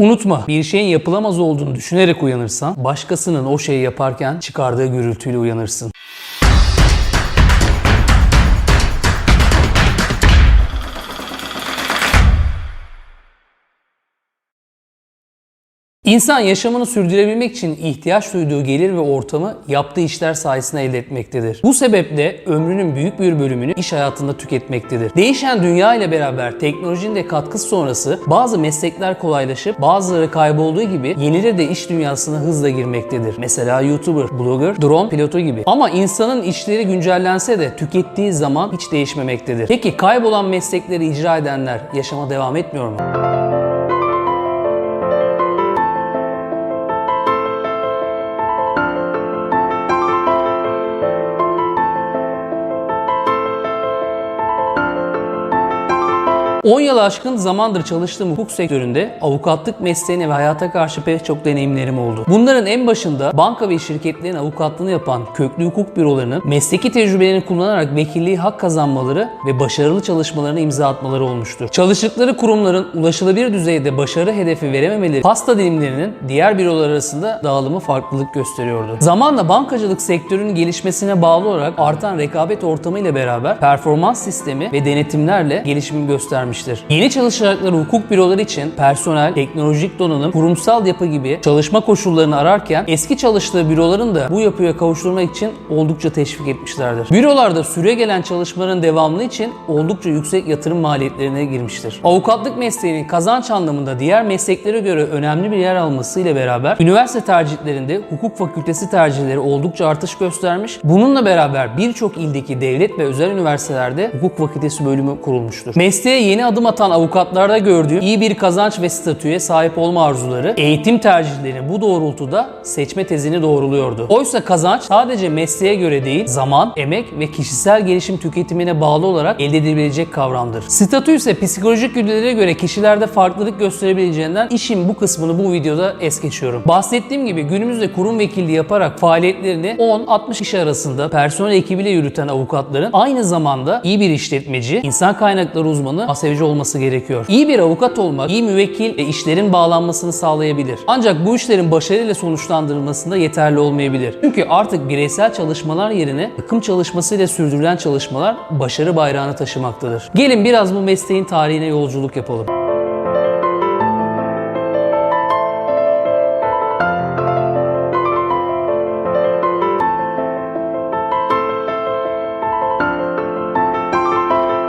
Unutma, bir şeyin yapılamaz olduğunu düşünerek uyanırsan, başkasının o şeyi yaparken çıkardığı gürültüyle uyanırsın. İnsan yaşamını sürdürebilmek için ihtiyaç duyduğu gelir ve ortamı yaptığı işler sayesinde elde etmektedir. Bu sebeple ömrünün büyük bir bölümünü iş hayatında tüketmektedir. Değişen dünya ile beraber teknolojinin de katkısı sonrası bazı meslekler kolaylaşıp bazıları kaybolduğu gibi yenileri de iş dünyasına hızla girmektedir. Mesela YouTuber, blogger, drone pilotu gibi. Ama insanın işleri güncellense de tükettiği zaman hiç değişmemektedir. Peki kaybolan meslekleri icra edenler yaşama devam etmiyor mu? ...10 yıl aşkın zamandır çalıştığım hukuk sektöründe avukatlık mesleğine ve hayata karşı pek çok deneyimlerim oldu. Bunların en başında banka ve şirketlerin avukatlığını yapan köklü hukuk bürolarının mesleki tecrübelerini kullanarak vekilliği hak kazanmaları ve başarılı çalışmalarına imza atmaları olmuştur. Çalıştıkları kurumların ulaşılabilir düzeyde başarı hedefi verememeleri pasta dilimlerinin diğer bürolar arasında dağılımı farklılık gösteriyordu. Zamanla bankacılık sektörünün gelişmesine bağlı olarak artan rekabet ortamı ile beraber performans sistemi ve denetimlerle gelişim göstermiştir. Yeni çalışacakları hukuk büroları için personel, teknolojik donanım, kurumsal yapı gibi çalışma koşullarını ararken eski çalıştığı büroların da bu yapıya kavuşturmak için oldukça teşvik etmişlerdir. Bürolarda süre gelen çalışmaların devamlı için oldukça yüksek yatırım maliyetlerine girmiştir. Avukatlık mesleğinin kazanç anlamında diğer mesleklere göre önemli bir yer alması ile beraber üniversite tercihlerinde hukuk fakültesi tercihleri oldukça artış göstermiş. Bununla beraber birçok ildeki devlet ve özel üniversitelerde hukuk fakültesi bölümü kurulmuştur. Mesleğe yeni adım atan avukatlarda gördüğüm iyi bir kazanç ve statüye sahip olma arzuları eğitim tercihlerini bu doğrultuda seçme tezini doğruluyordu. Oysa kazanç sadece mesleğe göre değil, zaman, emek ve kişisel gelişim tüketimine bağlı olarak elde edilebilecek kavramdır. Statü ise psikolojik güdülere göre kişilerde farklılık gösterebileceğinden işin bu kısmını bu videoda es geçiyorum. Bahsettiğim gibi günümüzde kurum vekilliği yaparak faaliyetlerini 10-60 kişi arasında personel ekibiyle yürüten avukatların aynı zamanda iyi bir işletmeci, insan kaynakları uzmanı, asevci olması gerekiyor. İyi bir avukat olmak, iyi müvekkil ve işlerin bağlanmasını sağlayabilir. Ancak bu işlerin başarıyla sonuçlandırılmasında yeterli olmayabilir. Çünkü artık bireysel çalışmalar yerine takım çalışmasıyla sürdürülen çalışmalar başarı bayrağını taşımaktadır. Gelin biraz bu mesleğin tarihine yolculuk yapalım.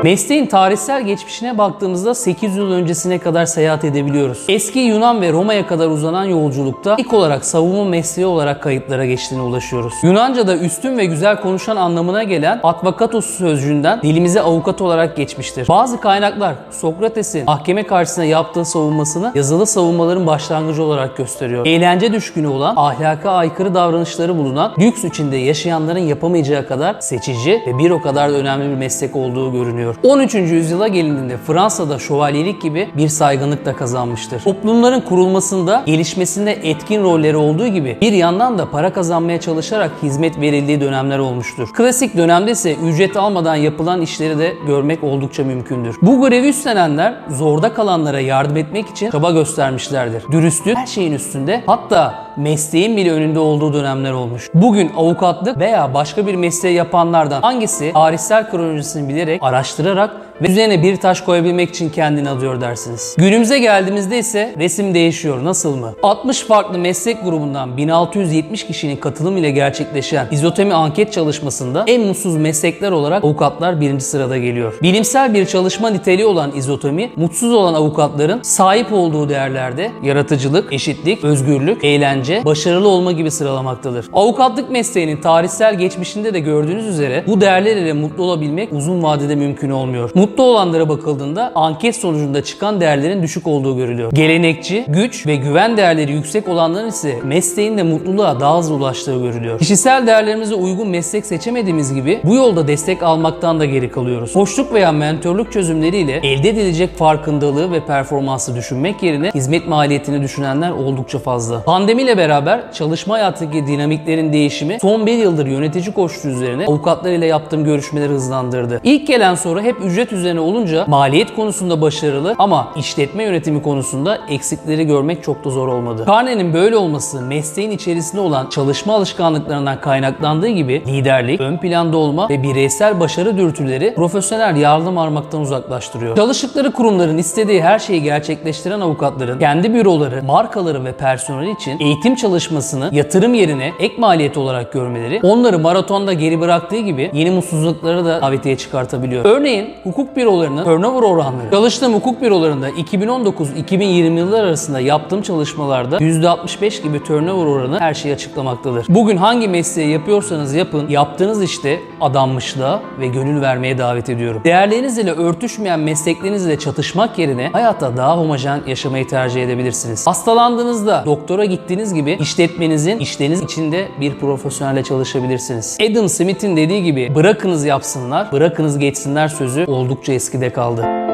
Mesleğin tarihsel geçmişine baktığımızda 800 yıl öncesine kadar seyahat edebiliyoruz. Eski Yunan ve Roma'ya kadar uzanan yolculukta ilk olarak savunma mesleği olarak kayıtlara geçtiğine ulaşıyoruz. Yunanca'da üstün ve güzel konuşan anlamına gelen advokatos sözcüğünden dilimize avukat olarak geçmiştir. Bazı kaynaklar Sokrates'in mahkeme karşısında yaptığı savunmasını yazılı savunmaların başlangıcı olarak gösteriyor. Eğlence düşkünü olan, ahlaka aykırı davranışları bulunan, lüks içinde yaşayanların yapamayacağı kadar seçici ve bir o kadar da önemli bir meslek olduğu görünüyor. 13. yüzyıla gelindiğinde Fransa'da şövalyelik gibi bir saygınlık da kazanmıştır. Toplumların kurulmasında, gelişmesinde etkin rolleri olduğu gibi bir yandan da para kazanmaya çalışarak hizmet verildiği dönemler olmuştur. Klasik dönemde ise ücret almadan yapılan işleri de görmek oldukça mümkündür. Bu görevi üstlenenler zorda kalanlara yardım etmek için çaba göstermişlerdir. Dürüstlük her şeyin üstünde hatta mesleğin bile önünde olduğu dönemler olmuş. Bugün avukatlık veya başka bir mesleği yapanlardan hangisi tarihsel kronolojisini bilerek araştırarak ve üzerine bir taş koyabilmek için kendini adıyor dersiniz. Günümüze geldiğimizde ise resim değişiyor. Nasıl mı? 60 farklı meslek grubundan 1670 kişinin katılım ile gerçekleşen izotemi anket çalışmasında en mutsuz meslekler olarak avukatlar birinci sırada geliyor. Bilimsel bir çalışma niteliği olan izotomi, mutsuz olan avukatların sahip olduğu değerlerde yaratıcılık, eşitlik, özgürlük, eğlence, başarılı olma gibi sıralamaktadır. Avukatlık mesleğinin tarihsel geçmişinde de gördüğünüz üzere bu değerler ile mutlu olabilmek uzun vadede mümkün olmuyor. Mutlu olanlara bakıldığında anket sonucunda çıkan değerlerin düşük olduğu görülüyor. Gelenekçi, güç ve güven değerleri yüksek olanların ise mesleğinde mutluluğa daha hızlı ulaştığı görülüyor. Kişisel değerlerimize uygun meslek seçemediğimiz gibi bu yolda destek almaktan da geri kalıyoruz. Koçluk veya mentorluk çözümleriyle elde edilecek farkındalığı ve performansı düşünmek yerine hizmet maliyetini düşünenler oldukça fazla. Pandemiyle beraber çalışma hayatındaki dinamiklerin değişimi son bir yıldır yönetici koçluğu üzerine avukatlar ile yaptığım görüşmeleri hızlandırdı. İlk gelen soru hep ücret üzerine olunca maliyet konusunda başarılı ama işletme yönetimi konusunda eksikleri görmek çok da zor olmadı. Carney'nin böyle olması mesleğin içerisinde olan çalışma alışkanlıklarından kaynaklandığı gibi liderlik, ön planda olma ve bireysel başarı dürtüleri profesyonel yardım armaktan uzaklaştırıyor. Çalıştıkları kurumların istediği her şeyi gerçekleştiren avukatların kendi büroları, markaları ve personeli için eğitim çalışmasını yatırım yerine ek maliyet olarak görmeleri onları maratonda geri bıraktığı gibi yeni mutsuzlukları da davetiye çıkartabiliyor. Örneğin hukuk bürolarının turnover oranları. Çalıştığım hukuk bürolarında 2019-2020 yıllar arasında yaptığım çalışmalarda %65 gibi turnover oranı her şeyi açıklamaktadır. Bugün hangi mesleği yapıyorsanız yapın, yaptığınız işte adanmışlığa ve gönül vermeye davet ediyorum. Değerleriniz ile örtüşmeyen mesleklerinizle çatışmak yerine hayatta daha homojen yaşamayı tercih edebilirsiniz. Hastalandığınızda doktora gittiğiniz gibi işletmenizin işleriniz içinde bir profesyonelle çalışabilirsiniz. Adam Smith'in dediği gibi bırakınız yapsınlar, bırakınız geçsinler sözü oldukça eskide kaldı.